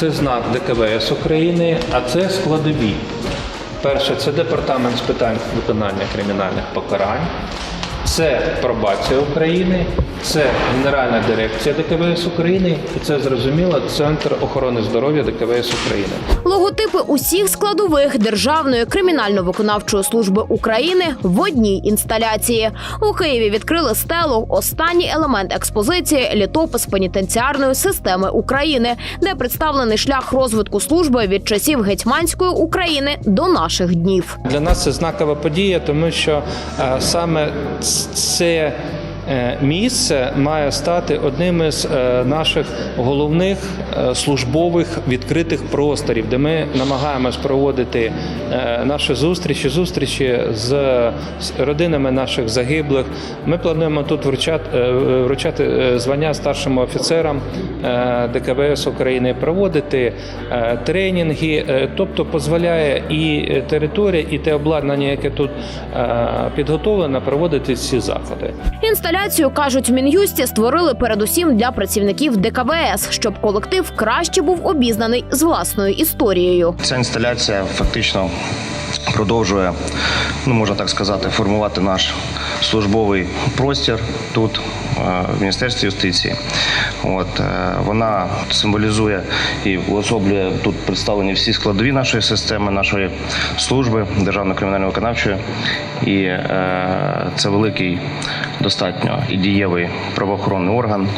Це знак ДКВС України, а це складові. Перше, це департамент з питань виконання кримінальних покарань, це пробація України, це Генеральна дирекція ДКВС України і це зрозуміло Центр охорони здоров'я ДКВС України. Логотипи усіх складових Державної кримінально-виконавчої служби України в одній інсталяції. У Києві відкрили стелу останній елемент експозиції літопис пенітенціарної системи України, де представлений шлях розвитку служби від часів гетьманської України до наших днів. Для нас це знакова подія, тому що е, саме це місце має стати одним із е, наших головних е, службових відкритих просторів, де ми намагаємось проводити е, наші зустрічі, зустрічі з родинами наших загиблих. Ми плануємо тут вручати, е, вручати е, звання старшим офіцерам е, ДКВС України, проводити е, тренінги, е, тобто дозволяє і територія, і те обладнання, яке тут е, підготовлено, проводити ці заходи. Інсталяцію кажуть в мін'юсті створили передусім для працівників ДКВС, щоб колектив краще був обізнаний з власною історією. Ця інсталяція фактично продовжує, ну можна так сказати, формувати наш службовий простір тут, в Міністерстві юстиції. От, е, вона символізує і уособлює тут представлені всі складові нашої системи, нашої служби Державної кримінально-виконавчої. І е, це великий, достатньо і дієвий правоохоронний орган,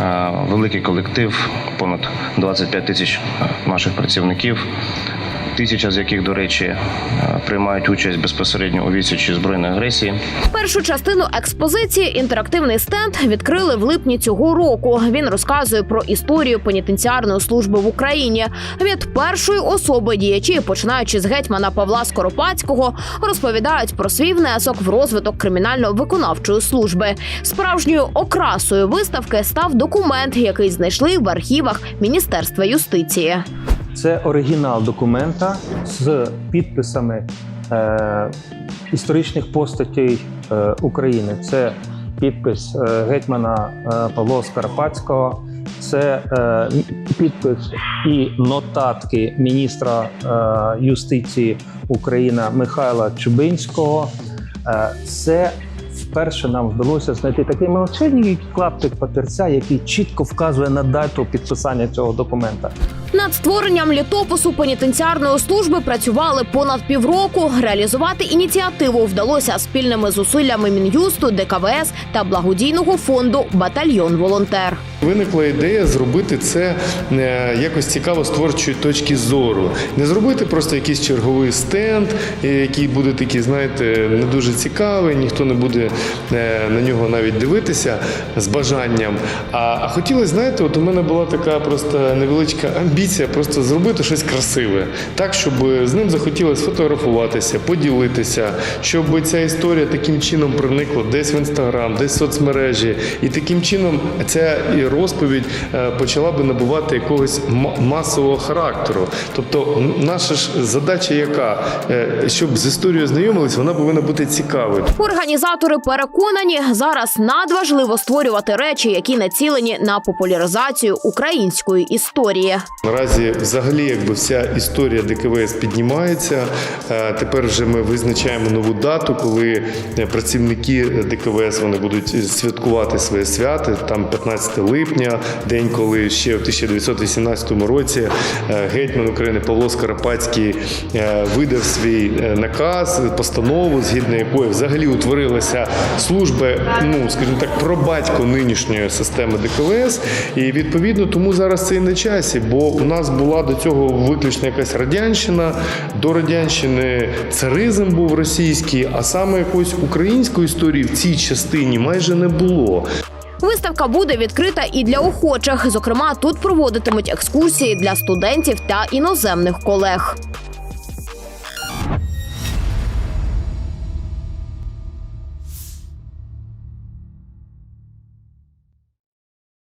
е, великий колектив, понад 25 тисяч е, наших працівників тисяча з яких, до речі, е, приймають участь безпосередньо у відсічі збройної агресії. Першу частину експозиції інтерактивний стенд відкрили в липні цього року. Він розказує про історію пенітенціарної служби в Україні від першої особи діячі, починаючи з гетьмана Павла Скоропадського, розповідають про свій внесок в розвиток кримінально-виконавчої служби. Справжньою окрасою виставки став документ, який знайшли в архівах Міністерства юстиції. Це оригінал документа з підписами е, історичних постатей е, України. Це підпис е, гетьмана е, Павла Скарпатського, це е, підпис і нотатки міністра е, юстиції України Михайла Чубинського. Е, це вперше нам вдалося знайти такий молодший клаптик папірця, який чітко вказує на дату підписання цього документа. Над створенням літопису пенітенціарної служби працювали понад півроку. Реалізувати ініціативу вдалося спільними зусиллями Мін'юсту, ДКВС та благодійного фонду Батальйон Волонтер. Виникла ідея зробити це е, якось цікаво з творчої точки зору. Не зробити просто якийсь черговий стенд, е, який буде такий, знаєте, не дуже цікавий, ніхто не буде е, на нього навіть дивитися з бажанням. А, хотілося, знаєте, от у мене була така просто невеличка амбіція просто зробити щось красиве, так, щоб з ним захотілося фотографуватися, поділитися, щоб ця історія таким чином проникла десь в інстаграм, десь в соцмережі, і таким чином ця розповідь е, почала би набувати якогось масового характеру. Тобто, наша ж задача, яка Е, щоб з історією знайомились, вона повинна бути цікавою. Організатори переконані, зараз надважливо створювати речі, які націлені на популяризацію української історії. Наразі, взагалі, якби вся історія ДКВС піднімається. Е, Тепер вже ми визначаємо нову дату, коли е, працівники ДКВС вони будуть святкувати своє свято. Там 15 липня, день, коли ще в 1918 році е, гетьман України Павло Скоропадський е, видав свій наказ, постанову, згідно якої взагалі утворилася служба, ну скажімо так, пробатько нинішньої системи ДКВС. І відповідно тому зараз це і на часі, бо у нас була до цього виключно якась радянщина, до радянщини царизм був російський, а саме якоїсь української історії в цій частині майже не було. Виставка буде відкрита і для охочих. Зокрема, тут проводитимуть екскурсії для студентів та іноземних колег.